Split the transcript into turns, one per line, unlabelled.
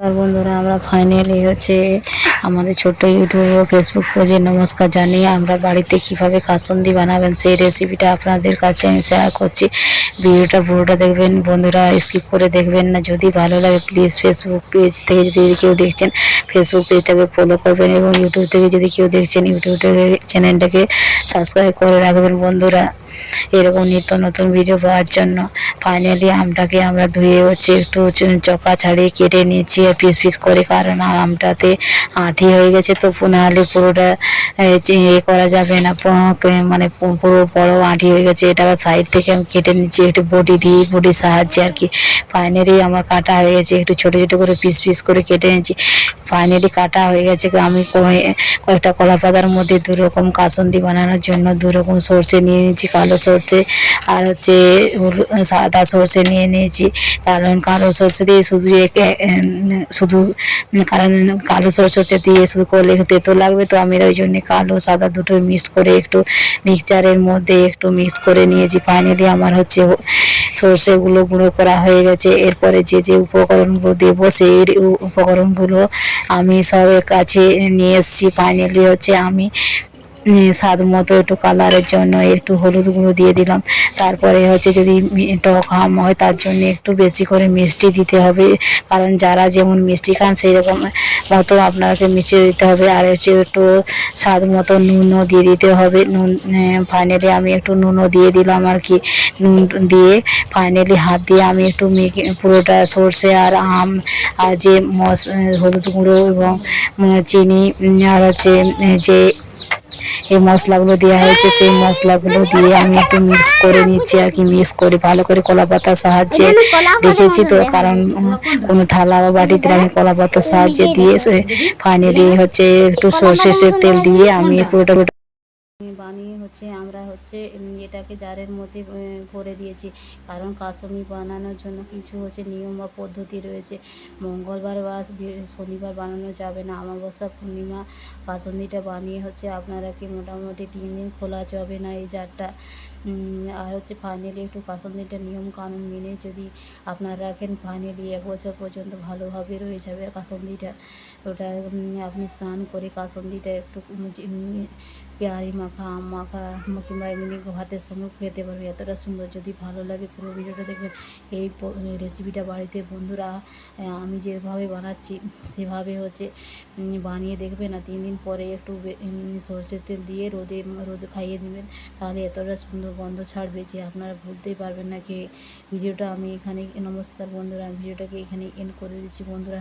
আর বন্ধুরা, আমরা ফাইনালি হচ্ছে আমাদের ছোট্ট ইউটিউব ও ফেসবুক পেজে নমস্কার জানিয়ে আমরা বাড়িতে কীভাবে কাসন্দি বানাবেন সেই রেসিপিটা আপনাদের কাছে আমি শেয়ার করছি। ভিডিওটা পুরোটা দেখবেন, বন্ধুরা স্কিপ করে দেখবেন না। যদি ভালো লাগে প্লিজ ফেসবুক পেজ থেকে যদি কেউ দেখছেন ফেসবুক পেজটাকে ফলো করবেন এবং ইউটিউব থেকে যদি কেউ দেখছেন ইউটিউব থেকে চ্যানেলটাকে সাবস্ক্রাইব করে রাখবেন বন্ধুরা। এরকম নিত্য নতুন ভিডিও পাওয়ার জন্য। ফাইনালি আমটাকে আমরা ধুয়ে হচ্ছে একটু চকা ছাড়িয়ে কেটে নিয়েছি পিস পিস করে কারণ আমটাতে আঠি হয়ে গেছে তো নাহলে পুরোটা এ, করা যাবে না। মানে পুরো বড় আঁটি হয়ে গেছে। এটা সাইড থেকে আমি কেটে নিচ্ছি একটু বডি দিয়ে বডির সাহায্যে আর কি। ফাইনালি আমার কাটা হয়ে গেছে। একটু ছোট ছোট করে পিস পিস করে কেটে নিয়েছি। ফাইনালি কাটা হয়ে গেছে। আমি কয়েকটা কলা পাতার মধ্যে দু রকম কাসন্দি বানানোর জন্য দু রকম সর্ষে নিয়ে নিয়েছি। কালো সর্ষে আর হচ্ছে সাদা সর্ষে নিয়ে নিয়েছি। কারণ কালো সর্ষে দিয়ে শুধু শুধু কারণ কালো সর্ষে দিয়ে শুধু করলে তেতো লাগবে। তো আমি ওই জন্য কালো, সাদা দুটো মিক্স করে একটু মিক্সচারের মধ্যে একটু মিক্স করে নিয়েছি। ফাইনালি আমার হচ্ছে সর্ষেগুলো গুঁড়ো করা হয়ে গেছে। এরপরে যে যে উপকরণগুলো দেবো, সেই উপকরণগুলো আমি সবের কাছে নিয়ে এসেছি। ফাইনালি হচ্ছে আমি স্বাদ মতো একটু কালারের জন্য একটু হলুদ গুঁড়ো দিয়ে দিলাম। তারপরে হচ্ছে যদি টক আম হয়, তার জন্য একটু বেশি করে মিষ্টি দিতে হবে। কারণ যারা যেমন মিষ্টি খান সেই রকম মতো আপনাকে মিষ্টি দিতে হবে। আর হচ্ছে একটু স্বাদ মতো নুনও দিয়ে দিতে হবে। নুন ফাইনালি আমি একটু নুনও দিয়ে দিলাম আর কি। নুন দিয়ে ফাইনালি হাত দিয়ে আমি একটু পুরোটা সর্ষে আর আম আর যে মশ হলুদ গুঁড়ো এবং চিনি আর হচ্ছে যে এই মশলাগুলো দেওয়া হয়েছে সেই মশলাগুলো দিয়ে আমি একটু মিক্স করে নিচ্ছি আর কি মিক্স করে ভালো করে কলা পাতার সাহায্যে রেখেছি তো কারণ কোনো থালা বা বাটিতে আমি কলা পাতার সাহায্যে দিয়ে ফাইনালি হচ্ছে একটু সর্ষের তেল দিয়ে আমি পুরোটা পুরোটা বানিয়ে হচ্ছে আমরা হচ্ছে এটাকে জারের মধ্যে ভরে দিয়েছি। কারণ কাসমি বানানোর জন্য কিছু হচ্ছে নিয়ম বা পদ্ধতি রয়েছে। মঙ্গলবার বা শনিবার বানানো যাবে না। অমাবস্যা, পূর্ণিমা কাসন্দিটা বানিয়ে হচ্ছে আপনারা কি মোটামুটি তিন দিন খোলা যাবে না এই জারটা? আর হচ্ছে ফাইনালি একটু কাসন্দিটা নিয়ম কানুন মেনে যদি আপনারা রাখেন, ফাইনালি এক বছর পর্যন্ত ভালোভাবে রয়ে যাবে কাসন্দিটা ওটা আপনি স্নান করে কাসন্দিটা একটু পেয়ারি মাখা, আম মাখা কিংবা এমনি ভাতের সঙ্গে খেতে পারবে। এতটা সুন্দর যদি ভালো লাগে পুরো ভিডিওটা দেখবেন। এই রেসিপিটা বাড়িতে বন্ধুরা আমি যেভাবে বানাচ্ছি, সেভাবে হচ্ছে বানিয়ে দেখবেন না তিন দিন পরে একটু সর্ষের তেল দিয়ে রোদে রোদে খাইয়ে নেবেন। তাহলে এতটা সুন্দর গন্ধ ছাড়বে যে আপনারা ভুলতেই পারবেন না কি ভিডিওটা আমি এখানে নমস্কার বন্ধুরা ভিডিওটাকে এখানে এন্ড করে দিচ্ছি। বন্ধুরা